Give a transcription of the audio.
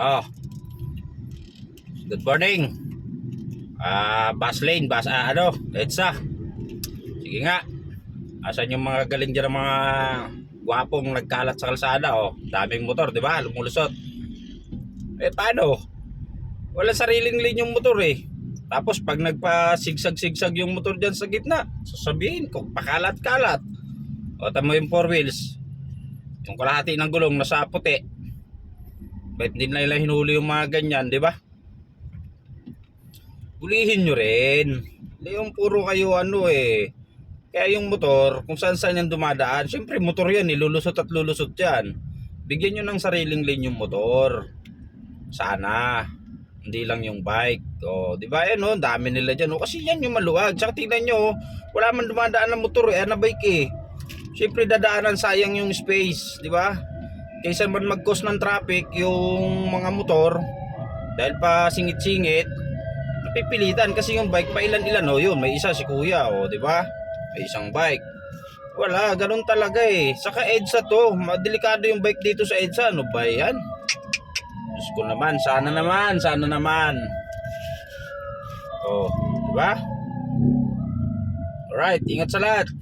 Oh. Good morning. Ah, bus lane, bus ah, ano, EDSA. Sige nga. Asan yung mga galing dyan ng mga gwapong nagkalat sa kalsada, oh. Daming motor, di ba? Lumulusot. Eh, paano? Wala sariling lane yung motor eh. Tapos pag nagpa-sigsag-sigsag yung motor dyan sa gitna, sasabihin ko, pakalat-kalat. O, tamo yung four wheels. Yung kalahati ng gulong nasa puti. Ba't hindi na nila hinuli yung mga ganyan, di ba? Hulihin nyo rin. Hindi yung puro kayo ano eh. Kaya yung motor, kung saan saan yan dumadaan, syempre motor yan, nilulusot at lulusot yan. Bigyan nyo ng sariling lane yung motor. Sana. Hindi lang yung bike. O, di ba? Yan o, dami nila dyan. O, kasi yan yung maluwag. Tsaka tingnan nyo, wala man dumadaan ng motor eh, na bike eh. Syempre dadaanan sayang yung space, di ba? Kaysa man mag-cause ng traffic yung mga motor dahil pa singit-singit napipilitan. Kasi yung bike pa ilan-ilan oh yun. May isa si kuya oh di ba? May isang bike. Wala ganun talaga eh. Saka EDSA to. Madelikado yung bike dito sa EDSA. Ano ba yan? Diyos ko naman sana naman sana naman. Oh di ba? Alright ingat sa lahat